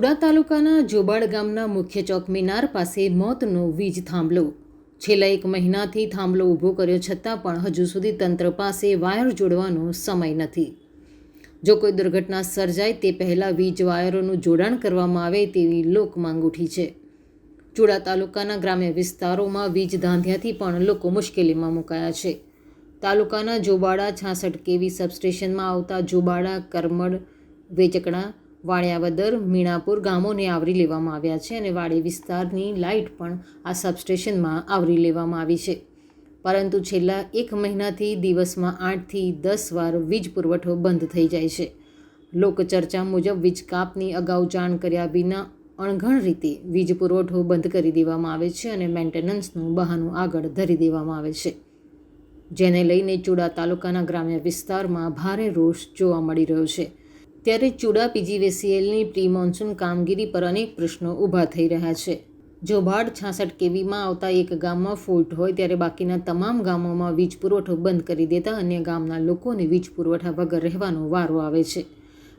ચુડા તાલુકાના જોબાડ ગામના મુખ્ય ચોક મિનાર પાસે મોતનો વીજ થાંભલો. છેલ્લા એક મહિનાથી થાંભલો ઊભો કર્યો છતાં પણ હજુ સુધી તંત્ર પાસે વાયર જોડવાનો સમય નથી. જો કોઈ દુર્ઘટના સર્જાય તે પહેલાં વીજ વાયરોનું જોડાણ કરવામાં આવે તેવી લોક માંગ ઉઠી છે. ચુડા તાલુકાના ગ્રામ્ય વિસ્તારોમાં વીજ ધાંધ્યાથી પણ લોકો મુશ્કેલીમાં મુકાયા છે. તાલુકાના જોબાડા છાસઠ કેવી સબસ્ટેશનમાં આવતા જોબાડા, કરમડ વેચકડા વાણિયાવદર મીણાપુર ગામોને આવરી લેવામાં આવ્યા છે અને વાડી વિસ્તારની લાઇટ પણ આ સબસ્ટેશનમાં આવરી લેવામાં આવી છે. પરંતુ છેલ્લા એક મહિનાથી દિવસમાં આઠથી દસ વાર વીજ પુરવઠો બંધ થઈ જાય છે. લોકચર્ચા મુજબ વીજ કાપની અગાઉ જાણ કર્યા વિના અણઘણ રીતે વીજ પુરવઠો બંધ કરી દેવામાં આવે છે અને મેન્ટેનન્સનું બહાનું આગળ ધરી દેવામાં આવે છે. જેને લઈને ચુડા તાલુકાના ગ્રામ્ય વિસ્તારમાં ભારે રોષ જોવા મળી રહ્યો છે. ત્યારે ચુડા પીજીવીસીએલની પ્રી મોન્સૂન કામગીરી પર અનેક પ્રશ્નો ઊભા થઈ રહ્યા છે. જો બાઢ છાસઠ કેવીમાં આવતા એક ગામમાં ફોલ્ટ હોય ત્યારે બાકીના તમામ ગામોમાં વીજ પુરવઠો બંધ કરી દેતા અન્ય ગામના લોકોને વીજ પુરવઠા વગર રહેવાનો વારો આવે છે.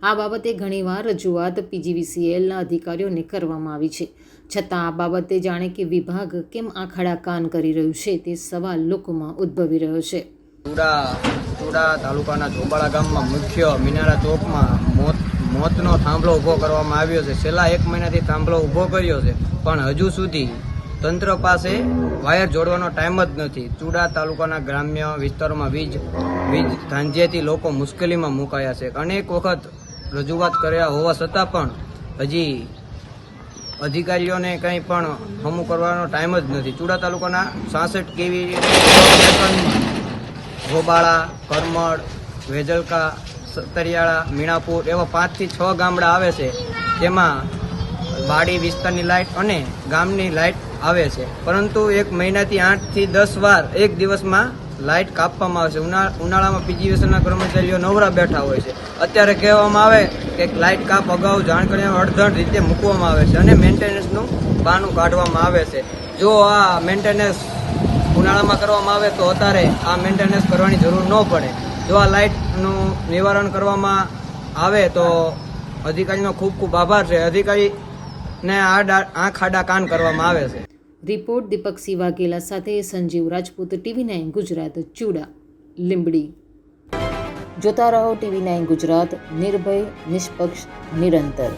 આ બાબતે ઘણીવાર રજૂઆત પીજીવીસીએલના અધિકારીઓને કરવામાં આવી છે. છતાં આ બાબતે જાણે કે વિભાગ કેમ આખાડા કાન કરી રહ્યું છે તે સવાલ લોકોમાં ઉદ્ભવી રહ્યો છે. ચુડા ચુડા તાલુકાના ચોબાળા ગામમાં મુખ્ય મિનારા ચોકમાં મોત, મોતનો થાંભલો ઊભો કરવામાં આવ્યો છે. છેલ્લા એક મહિનાથી થાંભલો ઊભો કર્યો છે, પણ હજુ સુધી તંત્ર પાસે વાયર જોડવાનો ટાઈમ જ નથી. ચુડા તાલુકાના ગ્રામ્ય વિસ્તારોમાં વીજ વીજ ધાંધ્યથી લોકો મુશ્કેલીમાં મુકાયા છે. અનેક વખત રજૂઆત કર્યા હોવા છતાં પણ હજી અધિકારીઓને કંઈ પણ હમું કરવાનો ટાઈમ જ નથી. ચુડા તાલુકાના સાસઠ કેવી ગોબાળા કરમડ વેજલકા, સતરિયાળા, મીણાપુર એવા પાંચથી છ ગામડા આવે છે. તેમાં વાડી વિસ્તારની લાઇટ અને ગામની લાઇટ આવે છે. પરંતુ એક મહિનાથી આઠથી દસ વાર એક દિવસમાં લાઇટ કાપવામાં આવે છે. ઉના, ઉનાળામાં પીજીવીએસએલના કર્મચારીઓ નવરા બેઠા હોય છે. અત્યારે કહેવામાં આવે કે લાઇટ કાપ અગાઉ જાણ કરીને અડધણ રીતે મૂકવામાં આવે છે અને મેન્ટેનન્સનું બહાનું કાઢવામાં આવે છે. જો આ મેન્ટેનન્સ ઉનાળામાં કરવામાં આવે તો અત્યારે આ મેન્ટેનન્સ કરવાની જરૂર ન પડે. જો આ લાઇટનું નિવારણ કરવામાં આવે તો અધિકારીનો ખૂબ ખૂબ આભાર છે. અધિકારીને આ આંખ આડા કાન કરવામાં આવે છે. રિપોર્ટ દીપક સિવાગેલા સાથે સંજીવ રાજપૂત, ટીવી નાઇન ગુજરાત, ચૂડા, લીંબડી. જોતા રહો ટીવી નાઇન ગુજરાત, નિર્ભય, નિષ્પક્ષ, નિરંતર.